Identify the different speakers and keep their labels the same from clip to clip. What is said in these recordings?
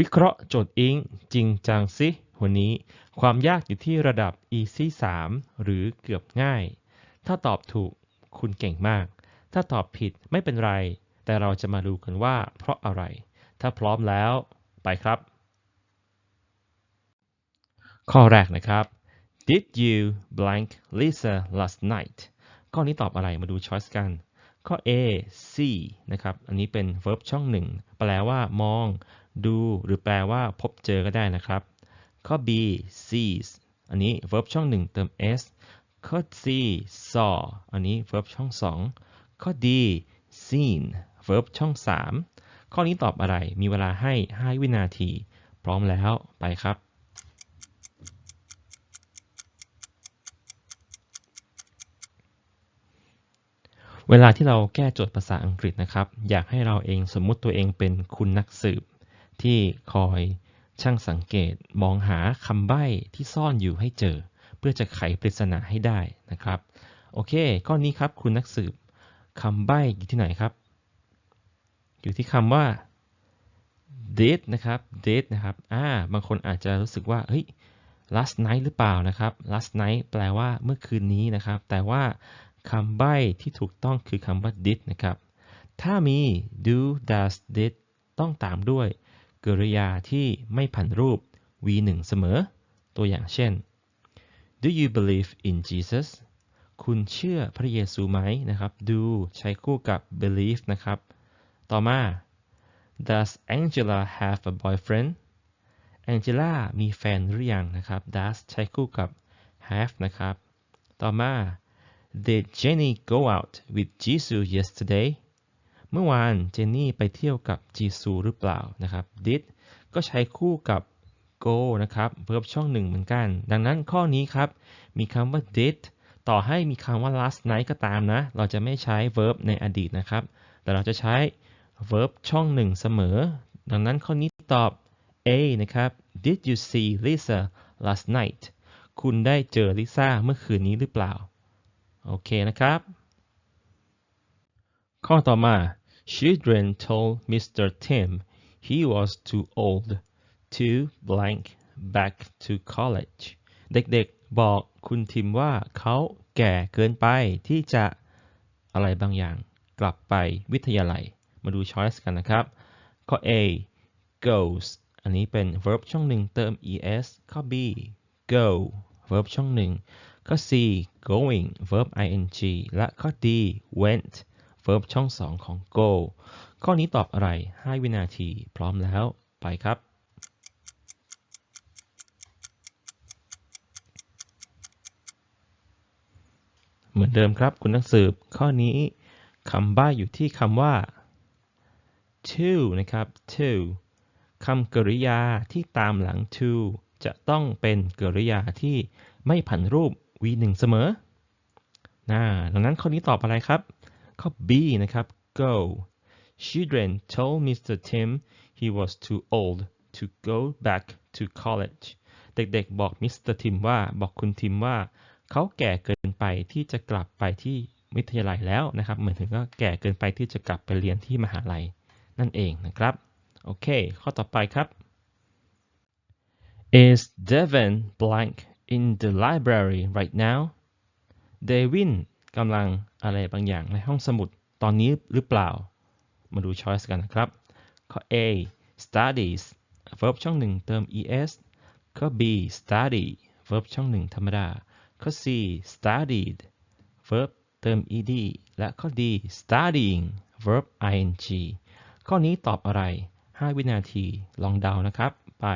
Speaker 1: วิเคราะห์โจทย์อิงจริงจังสิวันนี้ ความยากอยู่ที่ระดับ easy 3 หรือเกือบง่าย ถ้าตอบถูกคุณเก่งมาก ถ้าตอบผิดไม่เป็นไร แต่เราจะมาดูกันว่าเพราะอะไร ถ้าพร้อมแล้วไปครับ ข้อแรกนะครับ Did you blank Lisa last night ข้อนี้ตอบอะไรมาดู choice กัน ข้อ A see นะครับ อันนี้เป็น verb ช่องหนึ่งแปลว่ามอง ดู หรือแปลว่าพบเจอก็ได้นะครับ ข้อ B sees อันนี้ verb ช่องหนึ่งเติม s ข้อ C saw อันนี้ verb ช่องสองข้อ D seen verb ช่องสามข้อนี้ตอบอะไร มีเวลาให้ 5 วินาที พร้อมแล้วไปครับ เวลาที่เราแก้โจทย์ภาษาอังกฤษนะครับ อยากให้เราเองสมมุติตัวเองเป็นคุณนักสืบ ที่คอยช่างสังเกตมองหาคำใบ้ที่ซ่อนอยู่ให้เจอ เพื่อจะไขปริศนาให้ได้นะครับ โอเค ข้อนี้ครับคุณนักสืบคำใบ้อยู่ที่ไหนครับ อยู่ที่คำว่า did นะครับ did นะครับอ่าบางคนอาจจะรู้สึกว่าเฮ้ย last night หรือเปล่านะครับ last night แปลว่าเมื่อคืนนี้นะครับ แต่ว่าคำใบ้ที่ถูกต้องคือคำว่า did นะครับ ถ้ามี do does did ต้องตามด้วย กริยาที่ไม่ผันรูป v1 เสมอ ตัวอย่างเช่น do you believe in Jesus คุณเชื่อพระเยซูไหมนะครับ do ใช้คู่กับ believe นะครับ ต่อมา does Angela have a boyfriend Angela มีแฟนหรือยังนะครับ does ใช้คู่กับ have นะครับ ต่อมา did Jenny go out with Jesus yesterday เมื่อวานเจนนี่ไปเที่ยวกับจีซูหรือเปล่านะครับ did ก็ใช้คู่กับ go นะครับ verb ช่องหนึ่งเหมือนกัน ดังนั้นข้อนี้ครับ มีคำว่า did ต่อให้มีคำว่า last night ก็ตามนะ เราจะไม่ใช้ verb ในอดีตนะครับ แต่เราจะใช้ verb ช่องหนึ่งเสมอ ดังนั้นข้อนี้ตอบ A นะครับ Did you see Lisa last night คุณได้เจอลิซ่าเมื่อคืนนี้หรือเปล่า โอเคนะครับ ข้อต่อมา Children told Mr. Tim he was too old to blank back to college เด็กๆ บอกคุณทิมว่าเขาแก่เกินไปที่จะอะไรบางอย่างกลับไปวิทยาลัย มาดู choice กันนะครับ ข้อ A goes อันนี้เป็น verb ช่องหนึ่งเติม es ข้อ B go verb ช่องหนึ่งข้อ C going verb ing และข้อ D went verb ช่องสองของ go ข้อนี้ตอบอะไร 5 วินาที พร้อมแล้วไปครับ เหมือนเดิมครับคุณนักสืบ ข้อนี้คำใบ้อยู่ที่คำว่า to นะครับ to คำกริยาที่ตามหลัง to จะต้องเป็นกริยาที่ไม่ผันรูป v1 เสมอนะดังนั้นข้อนี้ตอบอะไรครับ ข้อ B นะครับ go children told Mr. Tim he was too old to go back to college เด็กๆ บอกมิสเตอร์ทิมว่า บอกคุณทิมว่า เขาแก่เกินไปที่จะกลับไปที่วิทยาลัยแล้วนะครับ เหมือนถึงก็แก่เกินไปที่จะกลับไปเรียนที่มหาลัยนั่นเองนะครับ โอเค ข้อต่อไปครับ Is Devin blank in the library right now เดวิน กำลังอะไรบางอย่างในห้องสมุดตอนนี้หรือเปล่า มาดู choice กันนะครับ ข้อ A studies verb ช่องหนึ่งเติม es ข้อ B study verb ช่องหนึ่งธรรมดา ข้อ C studied verb เติม ed และข้อ D studying verb ing ข้อนี้ตอบอะไร 5 วินาที ลองเดานะครับ ไป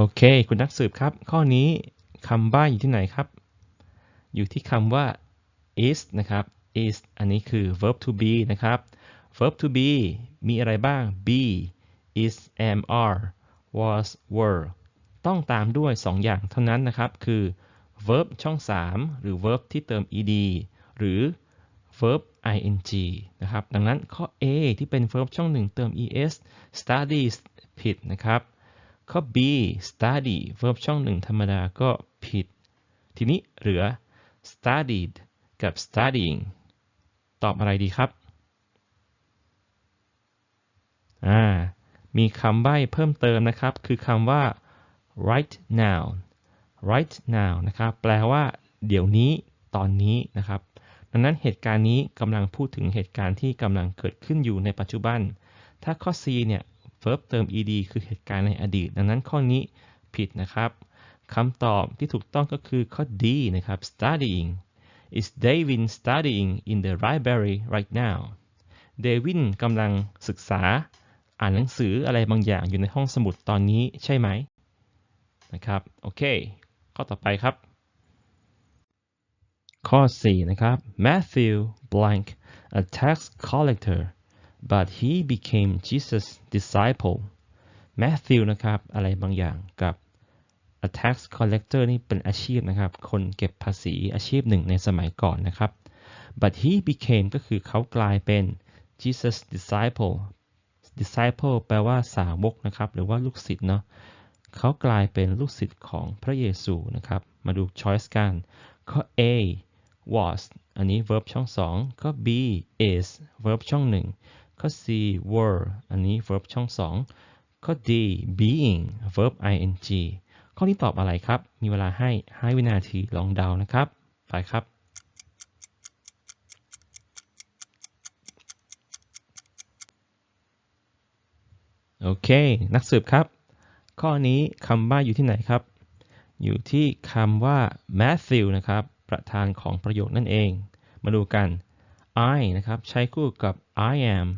Speaker 1: โอเค คุณนักสืบครับ ข้อนี้คำใบ้อยู่ที่ไหนครับ อยู่ที่คำว่า is นะครับ is อันนี้คือ verb to be นะครับ verb to be มีอะไรบ้าง be is am are was were ต้องตามด้วย 2 อย่างเท่านั้นนะครับ คือ verb ช่อง 3 หรือ verb ที่เติม ed หรือ verb ing นะครับ ดังนั้นข้อ A ที่เป็น verb ช่อง 1 เติม es studies ผิดนะครับ ข้อ B study verb ช่อง1ธรรมดาก็ผิด ทีนี้เหลือ studied กับ studying ตอบอะไรดีครับอ่ามีคำใบ้เพิ่มเติมนะครับ คือคำว่า right now right now นะครับ แปลว่า เดี๋ยวนี้ ตอนนี้นะครับ ดังนั้นเหตุการณ์นี้กำลังพูดถึงเหตุการณ์ที่กำลังเกิดขึ้นอยู่ในปัจจุบัน ถ้าข้อ C เนี่ย verb เติม ed คือเหตุการณ์ในอดีต ดังนั้นข้อนี้ผิดนะครับคำตอบที่ถูกต้องก็คือข้อ D นะครับ studying is David studying in the library right now เดวินกำลังศึกษา อ่านหนังสืออะไรบางอย่างอยู่ในห้องสมุดตอนนี้ใช่ไหมนะครับโอเค ข้อต่อไปครับ ข้อ 4 นะครับ Matthew blank a tax collector but he became Jesus disciple Matthew นะครับอะไรบางอย่างกับ a tax collector นี่เป็นอาชีพนะครับ คนเก็บภาษีอาชีพหนึ่งในสมัยก่อนนะครับ but he became ก็คือเขากลายเป็น Jesus disciple disciple แปลว่าสาวกนะครับ หรือว่าลูกศิษย์เนาะเขากลายเป็นลูกศิษย์ของพระเยซูนะครับ มาดู choice กันข้อ A was อันนี้ verb ช่อง2ข้อ B is verb ช่อง 1 ข้อ C were อันนี้ verb ช่อง 2 ข้อ D being verb ing ข้อนี้ตอบอะไรครับ มีเวลาให้ 5 วินาทีลองเดานะครับ ไปครับโอเค นักสืบครับ ข้อนี้คำว่าอยู่ที่ไหนครับ อยู่ที่คำว่า Matthew นะครับ ประธานของประโยคนั่นเอง มาดูกัน I นะครับ ใช้คู่กับ I am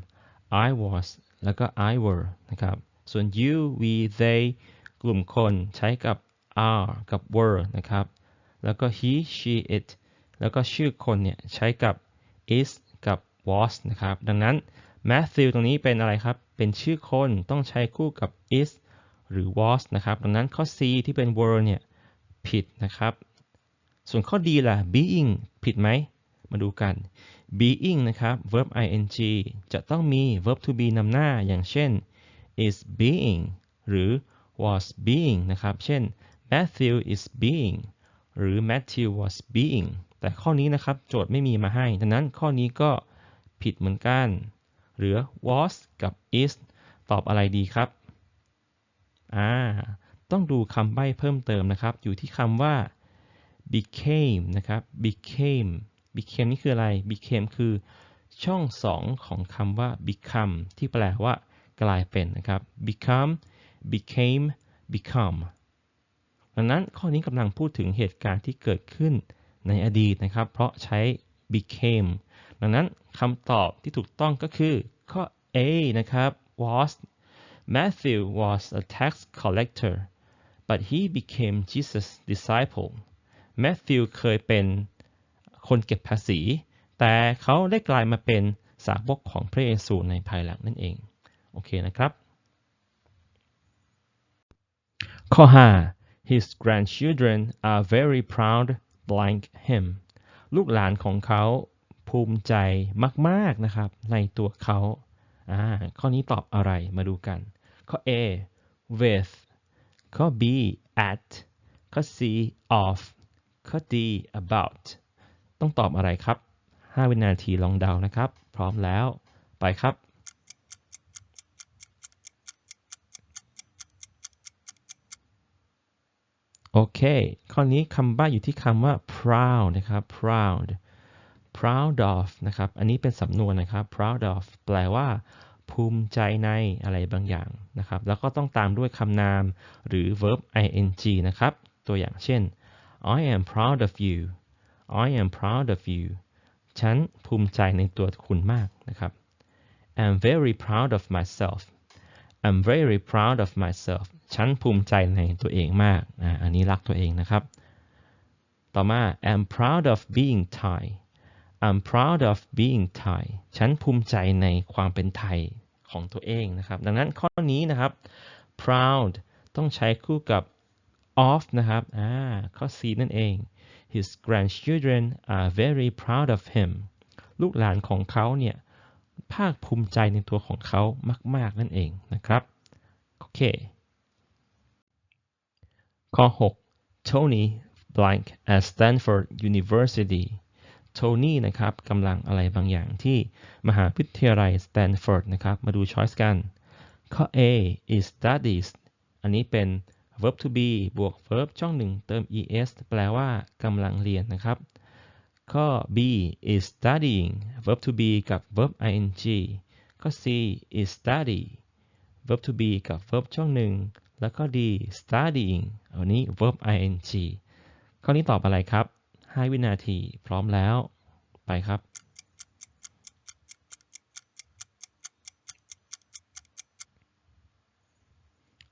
Speaker 1: I was แล้วก็ I were นะครับ ส่วน you we they กลุ่มคนใช้กับ are กับ were นะครับ แล้วก็ he she it แล้วก็ชื่อคนเนี่ยใช้กับ is กับ was นะครับ ดังนั้น Matthew ตรงนี้เป็นอะไรครับ เป็นชื่อคนต้องใช้คู่กับ is หรือ was นะครับ ดังนั้นข้อ C ที่เป็น were เนี่ยผิดนะครับ ส่วนข้อ D ล่ะ being ผิดไหม มาดูกัน being นะครับ verb ing จะต้องมี verb to be นำหน้าอย่างเช่น is being หรือ was being นะครับ เช่น Matthew is being หรือ Matthew was being แต่ข้อนี้นะครับ โจทย์ไม่มีมาให้ ดังนั้นข้อนี้ก็ผิดเหมือนกัน เหลือ was กับ is ตอบอะไรดีครับ อ่า ต้องดูคำใบ้เพิ่มเติมนะครับ อยู่ที่คำว่า became นะครับ became became นี่คืออะไร became คือช่องสองของคำว่า become ที่แปลว่ากลายเป็นนะครับ become became become ดังนั้นข้อนี้กำลังพูดถึงเหตุการณ์ที่เกิดขึ้นในอดีตนะครับ เพราะใช้ became ดังนั้นคำตอบที่ถูกต้องก็คือข้อ A นะครับ was Matthew was a tax collector but he became Jesus disciple Matthew เคยเป็น คนเก็บภาษี แต่เขาได้กลายมาเป็นสาวกของพระเยซูในภายหลังนั่นเอง โอเคนะครับ ข้อ 5 His grandchildren are very proud blank him ลูกหลานของเขาภูมิใจมาก ๆ นะครับ ในตัวเขาอ่าข้อนี้ตอบอะไรมาดูกัน ข้อ A with ข้อ B at ข้อ C of ข้อ D about ต้องตอบอะไรครับ 5 วินาทีลองเดานะครับ พร้อมแล้ว ไปครับ โอเค ข้อนี้คำบ้าอยู่ที่คำว่า proud นะครับ proud proud of นะครับ อันนี้เป็นสำนวนนะครับ proud of แปลว่า ภูมิใจในอะไรบางอย่างนะครับ แล้วก็ต้องตามด้วยคำนามหรือ verb ing นะครับ ตัวอย่างเช่น I am proud of you I am proud of you ฉันภูมิใจในตัวคุณมากนะครับ I'm very proud of myself I'm very proud of myself ฉันภูมิใจในตัวเองมากอันนี้รักตัวเองนะครับ ต่อมา I'm proud of being Thai I'm proud of being Thai ฉันภูมิใจในความเป็นไทยของตัวเองนะครับ ดังนั้นข้อนี้นะครับ proud ต้องใช้คู่กับ of นะครับอ่าข้อ C นั่นเอง His grandchildren are very proud of him ลูกหลานของเขาเนี่ยภาคภูมิใจในตัวของเขามาก ๆ นั่นเองนะครับโอเคข้อ 6 Tony blank at Stanford University Tony นะครับกำลังอะไรบางอย่างที่มหาวิทยาลัยสแตนฟอร์ดนะครับ มาดู choice กัน ข้อ A is studies อันนี้เป็น verb to be บวก verb ช่องหนึ่งเติม es แปลว่ากำลังเรียนนะครับ ข้อ B is studying verb to be กับ verb ing ข้อ C is study verb to be กับ verb ช่องหนึ่งแล้วก็ D studying อันนี้ verb ing ข้อนี้ตอบอะไรครับ 5 วินาทีพร้อมแล้ว ไปครับ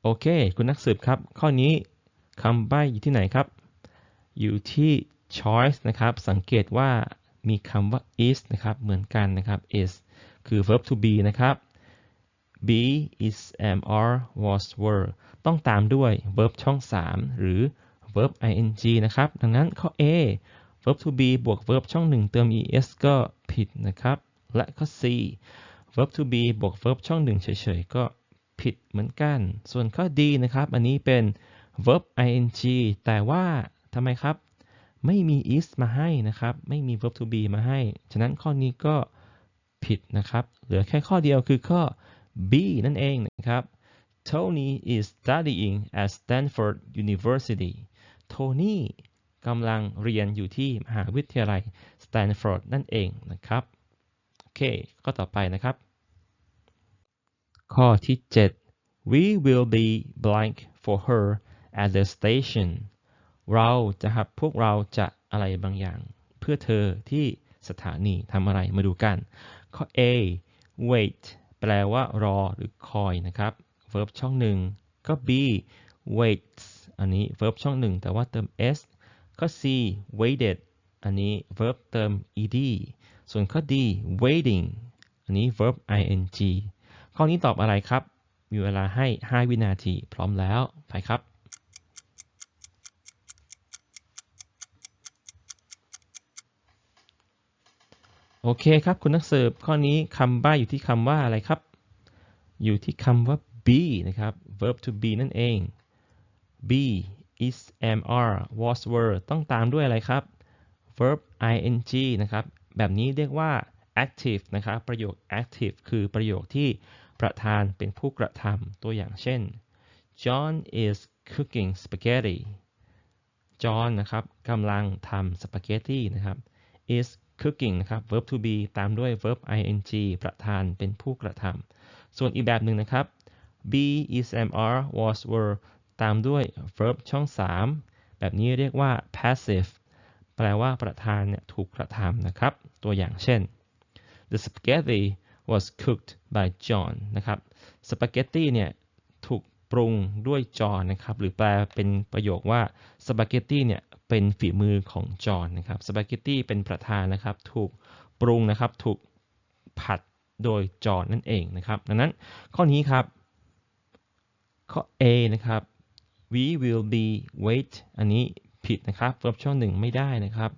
Speaker 1: โอเค คุณนักสืบครับ ข้อนี้คำใบ้อยู่ที่ไหนครับ อยู่ที่ choice นะครับ สังเกตว่ามีคำว่า is นะครับ เหมือนกันนะครับ is คือ verb to be นะครับ be is am are was were ต้องตามด้วย verb ช่อง 3 หรือ verb ing นะครับ ดังนั้นข้อ A verb to be บวก verb ช่อง 1 เติม es ก็ผิดนะครับ และข้อ C verb to be บวก verb ช่อง 1 เฉยๆ ก็ ผิดเหมือนกัน ส่วนข้อ D นะครับ อันนี้เป็น verb ing แต่ว่าทำไมครับ ไม่มี is มาให้นะครับ ไม่มี verb to be มาให้ ฉะนั้นข้อนี้ก็ผิดนะครับ เหลือแค่ข้อเดียวคือข้อ B นั่นเองนะครับ Tony is studying at Stanford University Tony กำลังเรียนอยู่ที่มหาวิทยาลัยสแตนฟอร์ดนั่นเองนะครับ โอเค ข้อต่อไปนะครับ ข้อที่ 7 we will be blank for her at the station เราจะครับพวกเราจะอะไรบางอย่าง เพื่อเธอที่สถานีทำอะไรมาดูกัน ข้อ A wait แปลว่ารอหรือคอยนะครับ verb ช่องหนึ่งก็ B waits อันนี้ verb ช่องหนึ่งแต่ว่าเติม s ข้อ C waited อันนี้ verb เติม ed ส่วนข้อ D waiting อันนี้ verb ing ข้อนี้ตอบอะไรครับ มีเวลาให้ 5 วินาที พร้อมแล้ว ไปครับโอเคครับ คุณนักสืบข้อนี้คำใบ้อยู่ที่คำว่าอะไรครับ อยู่ที่คำว่า be นะครับ verb to be นั่นเอง be is am are was were ต้องตามด้วยอะไรครับ verb ing นะครับ แบบนี้เรียกว่า active นะครับ ประโยค active คือประโยคที่ ประธานเป็นผู้กระทำตัวอย่างเช่น John is cooking spaghetti John นะครับกำลังทำสปาเกตตีนะครับ is cooking นะครับ verb to be ตามด้วย verb ing ประธานเป็นผู้กระทำส่วนอีกแบบหนึ่งนะครับ be is am are was were ตามด้วย verb ช่อง 3 แบบนี้เรียกว่า passive แปลว่าประธานเนี่ยถูกกระทำนะครับ ตัวอย่างเช่น the spaghetti was cooked by John นะครับสปาเกตตีเนี่ยถูกปรุงด้วยจอห์นนะครับหรือแปลเป็นประโยคว่าสปาเกตตีเนี่ยเป็นฝีมือของจอห์นนะครับสปาเกตตีเป็นประธานนะครับถูกปรุงนะครับถูกผัดโดยจอห์นนั่นเองนะครับดังนั้นข้อนี้ครับข้อ A นะครับ we will be wait อันนี้ผิดนะครับ verb ช่องหนึ่งไม่ได้นะครับ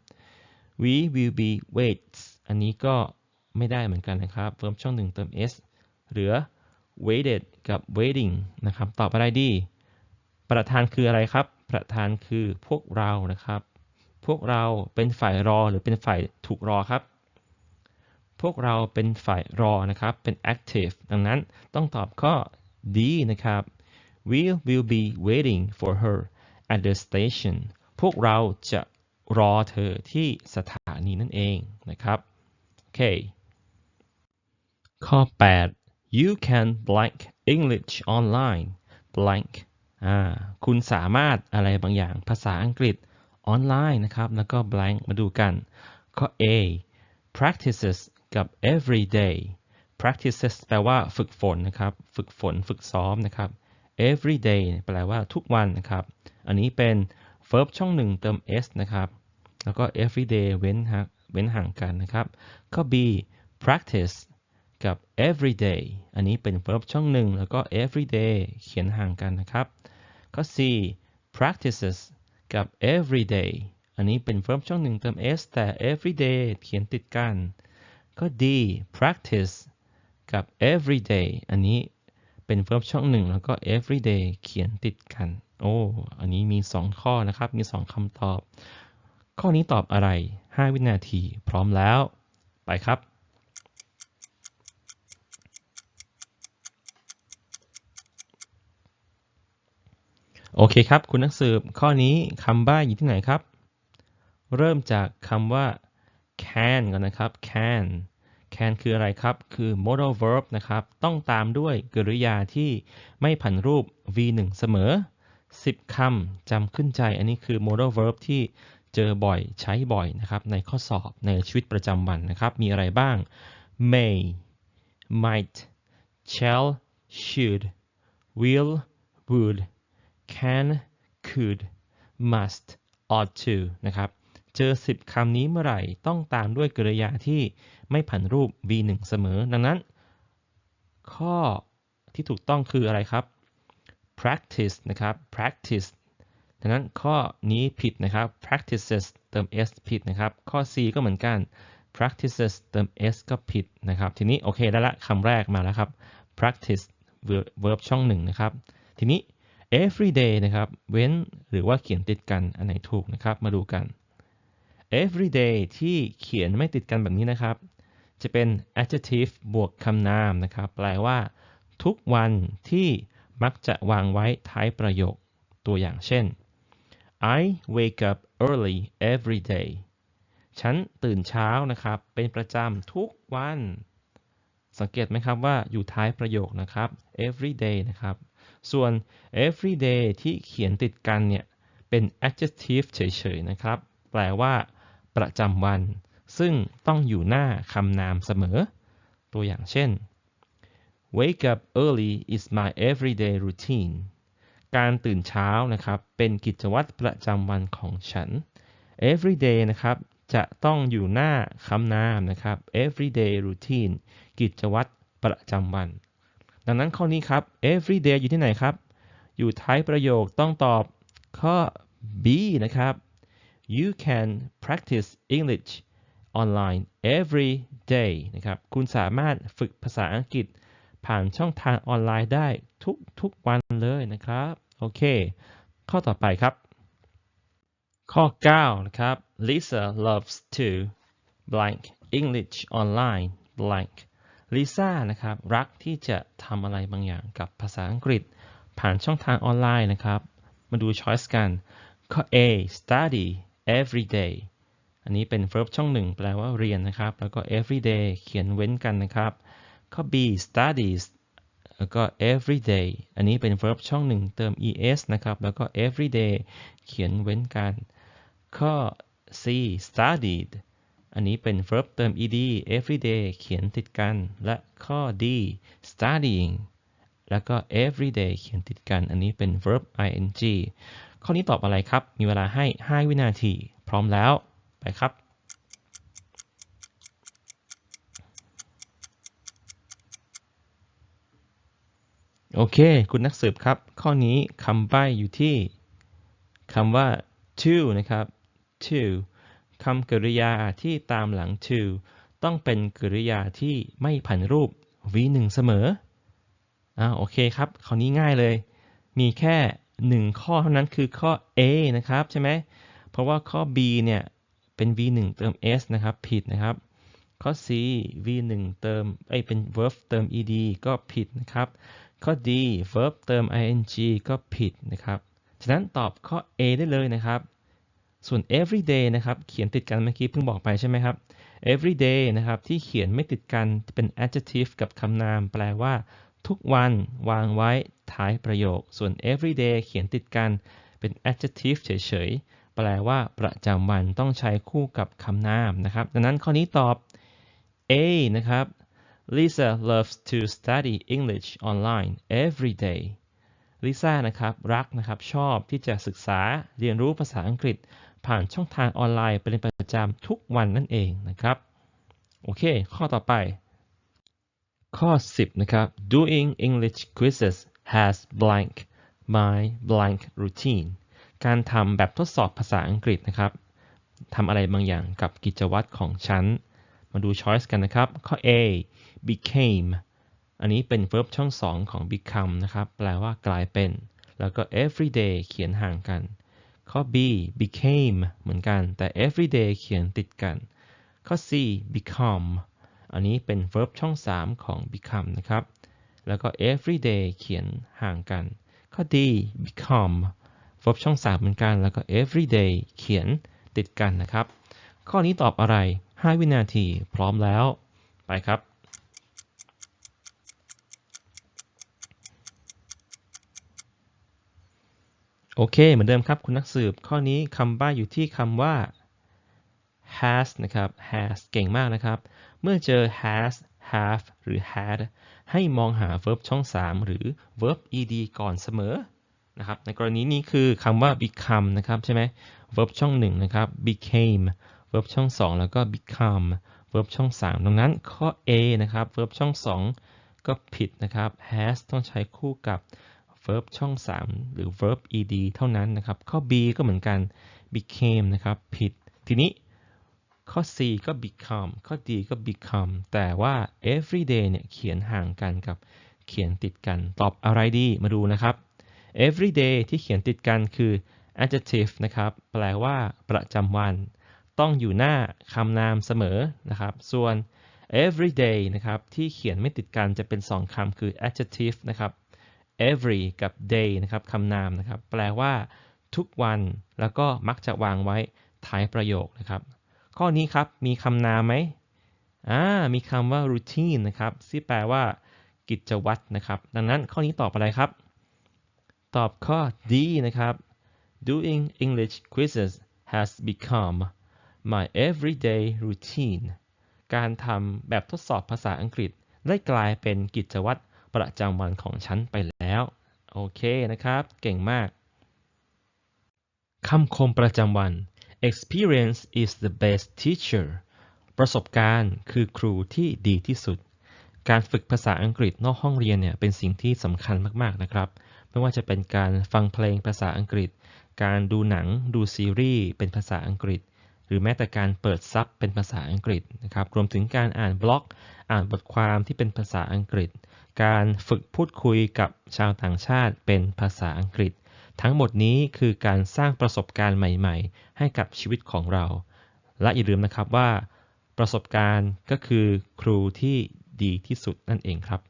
Speaker 1: we will be waits อันนี้ก็ ไม่ได้เหมือนกันนะครับ verb ช่องหนึ่งเติม s เหลือ waited กับ waiting นะครับ ตอบอะไรดี ประธานคืออะไรครับ ประธานคือพวกเรานะครับ พวกเราเป็นฝ่ายรอหรือเป็นฝ่ายถูกรอครับ พวกเราเป็นฝ่ายรอนะครับ เป็น active ดังนั้นต้องตอบข้อ D นะครับ we will be waiting for her at the station พวกเราจะรอเธอที่สถานีนั่นเองนะครับ โอเค ข้อ 8 you can blank English online blank อ่าคุณสามารถอะไรบางอย่างภาษาอังกฤษออนไลน์นะครับ แล้วก็ blank มาดูกัน ข้อ A practices กับ everyday practices แปลว่าฝึกฝนนะครับ ฝึกฝนฝึกซ้อมนะครับ everyday แปลว่าทุกวันนะครับ อันนี้เป็น verb ช่องหนึ่งเติม s นะครับ แล้วก็ everyday เว้นห่างเว้นห่างกันนะครับ ข้อ B practice กับ everyday อันนี้เป็น verb ช่องหนึ่งแล้วก็ everyday เขียนห่างกันนะครับ ข้อ C practices กับ everyday อันนี้เป็น verb ช่องหนึ่งเติม s แต่ everyday เขียนติดกัน ข้อ D practice กับ everyday อันนี้เป็น verb ช่องหนึ่งแล้วก็ everyday เขียนติดกัน โอ้ อันนี้มี 2 ข้อนะครับ มี 2คำตอบ ข้อนี้ตอบอะไร 5 วินาที พร้อมแล้ว ไปครับ โอเคครับ คุณนักสืบข้อนี้คำบ้าอยู่ที่ไหนครับ เริ่มจากคำว่า can ก่อนนะครับ can can คืออะไรครับ คือ modal verb นะครับ ต้องตามด้วยกริยาที่ไม่ผันรูป v1 เสมอ 10 คำจำขึ้นใจ อันนี้คือ modal verb ที่เจอบ่อยใช้บ่อยนะครับ ในข้อสอบในชีวิตประจำวันนะครับ มีอะไรบ้าง may might shall should will would can could must ought to นะครับ เจอ 10 คำนี้เมื่อไหร่ต้องตามด้วยกริยาที่ไม่ผันรูป v1 เสมอ ดังนั้น ข้อที่ถูกต้องคืออะไรครับ practice นะครับ practice ดังนั้นข้อนี้ผิดนะครับ practices เติม s ผิดนะครับ ข้อ c ก็เหมือนกัน practices เติม s ก็ผิดนะครับ ทีนี้โอเคได้ละคำแรกมาแล้วครับ practice verb ช่องหนึ่งนะครับ ทีนี้ every day นะครับ เว้นหรือว่าเขียนติดกันอันไหนถูกนะครับ มาดูกัน every day ที่เขียนไม่ติดกันแบบนี้นะครับ จะเป็น adjective บวกคำนามนะครับ แปลว่า ทุกวันที่มักจะวางไว้ท้ายประโยค ตัวอย่างเช่น I wake up early every day ฉันตื่นเช้านะครับ เป็นประจำทุกวัน สังเกตไหมครับว่าอยู่ท้ายประโยคนะครับ every day นะครับ ส่วน every day ที่เขียนติดกันเนี่ย เป็น adjective เฉยๆ นะครับ แปลว่า ประจำวัน ซึ่งต้องอยู่หน้าคำนามเสมอ ตัวอย่างเช่น wake up early is my everyday routine การตื่นเช้านะครับ เป็นกิจวัตรประจำวันของฉัน everyday นะครับ จะต้องอยู่หน้าคำนามนะครับ everyday routine กิจวัตรประจำวัน ดังนั้นข้อนี้ครับ everyday อยู่ที่ไหนครับ อยู่ท้ายประโยคต้องตอบข้อ B นะครับ you can practice English online every day นะครับ คุณสามารถฝึกภาษาอังกฤษผ่านช่องทางออนไลน์ได้ทุกทุกวันเลยนะครับ โอเค ข้อต่อไปครับ ข้อ 9 นะครับ Lisa loves to blank English online blank Lisa นะครับรักที่จะทำอะไรบางอย่างกับภาษาอังกฤษ ผ่านช่องทางออนไลน์นะครับ มาดู choice กันข้อ A study every day อันนี้เป็น verb ช่องหนึ่งแปลว่าเรียนนะครับ แล้วก็ every day เขียนเว้นกันนะครับ ข้อ B studies แล้วก็ every day อันนี้เป็น verb ช่องหนึ่งเติม es นะครับ แล้วก็ every day เขียนเว้นกัน ข้อ C studied อันนี้เป็น verb เติม ed every day เขียนติดกัน และข้อ D studying แล้วก็ every day เขียนติดกัน อันนี้เป็น verb ing ข้อนี้ตอบอะไรครับ มีเวลาให้ 5 วินาที พร้อมแล้ว ไปครับ โอเค คุณนักสืบครับ ข้อนี้คำใบ้อยู่ที่คำว่า to นะครับ to คำกริยาที่ตามหลัง to ต้องเป็นกริยาที่ไม่ผันรูป v1 เสมออ่าโอเคครับคราวนี้ง่ายเลย มีแค่ 1 ข้อเท่านั้นคือข้อ A นะครับใช่ไหมเพราะว่าข้อ B เนี่ยเป็น v1 เติม s นะครับผิดนะครับ ข้อ C v1 เติมไอเป็น verb เติม ed ก็ผิดนะครับ ข้อ D verb เติม ing ก็ผิดนะครับ ฉะนั้นตอบข้อ A ได้เลยนะครับ ส่วน everyday นะครับ เขียนติดกันเมื่อกี้เพิ่งบอกไปใช่ไหมครับ everyday นะครับ ที่เขียนไม่ติดกันเป็น adjective กับคำนาม แปลว่า ทุกวันวางไว้ท้ายประโยค ส่วน everyday เขียนติดกันเป็น adjective เฉยๆ แปลว่า ประจำวันต้องใช้คู่กับคำนามนะครับ ดังนั้นข้อนี้ตอบ A นะครับ Lisa loves to study English online every day ลิซ่านะครับ รักนะครับ ชอบที่จะศึกษาเรียนรู้ภาษาอังกฤษ ผ่านช่องทางออนไลน์เป็นประจำทุกวันนั่นเองนะครับ โอเค ข้อต่อไป ข้อ 10 นะครับ doing English quizzes has blank my blank routine การทำแบบทดสอบภาษาอังกฤษนะครับทำอะไรบางอย่างกับกิจวัตรของฉัน มาดู choice กันนะครับ ข้อ A became อันนี้เป็น verb ช่อง 2 ของ become นะครับ แปลว่ากลายเป็น แล้วก็ everyday เขียนห่างกัน ข้อ B became เหมือนกันแต่ everyday เขียนติดกัน ข้อ C become อันนี้เป็น verb ช่อง 3 ของ become นะครับ แล้วก็ everyday เขียนห่างกัน ข้อ D become verb ช่อง 3 เหมือนกัน แล้วก็ everyday เขียนติดกันนะครับ ข้อนี้ตอบอะไร 5 วินาที พร้อมแล้ว ไปครับ โอเค เหมือนเดิมครับคุณนักสืบข้อนี้คำบ้าอยู่ที่คำว่า has นะครับ has เก่งมากนะครับ เมื่อเจอ has have หรือ had ให้มองหา verb ช่อง 3 หรือ verb ed ก่อนเสมอนะครับ ในกรณีนี้คือคำว่า become นะครับใช่ไหม verb ช่อง 1 นะครับ became verb ช่อง 2 แล้วก็ become verb ช่อง 3 ดังนั้นข้อ A นะครับ verb ช่อง 2 ก็ผิดนะครับ has ต้องใช้คู่กับ verb ช่อง 3 หรือ verb ed เท่านั้นนะครับ ข้อ B ก็เหมือนกัน became นะครับ ผิด ทีนี้ข้อ C ก็ become ข้อ D ก็ become แต่ว่า everyday เนี่ยเขียนห่างกันกับเขียนติดกัน ตอบอะไรดี มาดูนะครับ everyday ที่เขียนติดกันคือ adjective นะครับ แปลว่าประจำวัน ต้องอยู่หน้าคำนามเสมอนะครับ ส่วน everyday นะครับ ที่เขียนไม่ติดกันจะเป็น 2คำคือ adjective นะครับ every กับ day นะครับคำนามนะครับ แปลว่าทุกวันแล้วก็มักจะวางไว้ท้ายประโยคนะครับ ข้อนี้ครับมีคำนามไหมอ่ามีคำว่า routine นะครับที่แปลว่า กิจวัตรนะครับ ดังนั้นข้อนี้ตอบอะไรครับ ตอบข้อ D นะครับ doing English quizzes has become my everyday routine การทำแบบทดสอบภาษาอังกฤษ ได้กลายเป็นกิจวัตร ประจำวันของฉันไปแล้ว โอเคนะครับ เก่งมากคำคมประจำวัน experience is the best teacher ประสบการณ์คือครูที่ดีที่สุด การฝึกภาษาอังกฤษนอกห้องเรียนเนี่ยเป็นสิ่งที่สำคัญมากๆนะครับ ไม่ว่าจะเป็นการฟังเพลงภาษาอังกฤษ การดูหนังดูซีรีส์เป็นภาษาอังกฤษ หรือแม้แต่การเปิดซับเป็นภาษาอังกฤษนะครับ รวมถึงการอ่านบล็อก อ่านบทความที่เป็นภาษาอังกฤษ การฝึกพูดคุยกับชาวต่างชาติเป็นภาษาอังกฤษ ทั้งหมดนี้คือการสร้างประสบการณ์ใหม่ ๆ ให้กับชีวิตของเรา และอย่าลืมนะครับว่า ประสบการณ์ก็คือครูที่ดีที่สุดนั่นเองครับ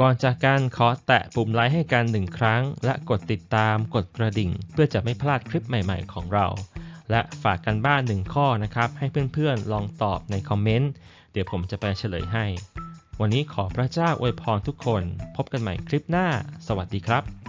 Speaker 1: ก่อนจากการขอแตะปุ่มไลค์ให้กันหนึ่งครั้ง และกดติดตามกดกระดิ่ง เพื่อจะไม่พลาดคลิปใหม่ๆ ของเรา และฝากกันบ้านหนึ่งข้อนะครับ ให้เพื่อนๆลองตอบในคอมเมนต์เดี๋ยวผมจะไปเฉลยให้ วันนี้ขอพระเจ้าอวยพรทุกคน พบกันใหม่คลิปหน้า สวัสดีครับ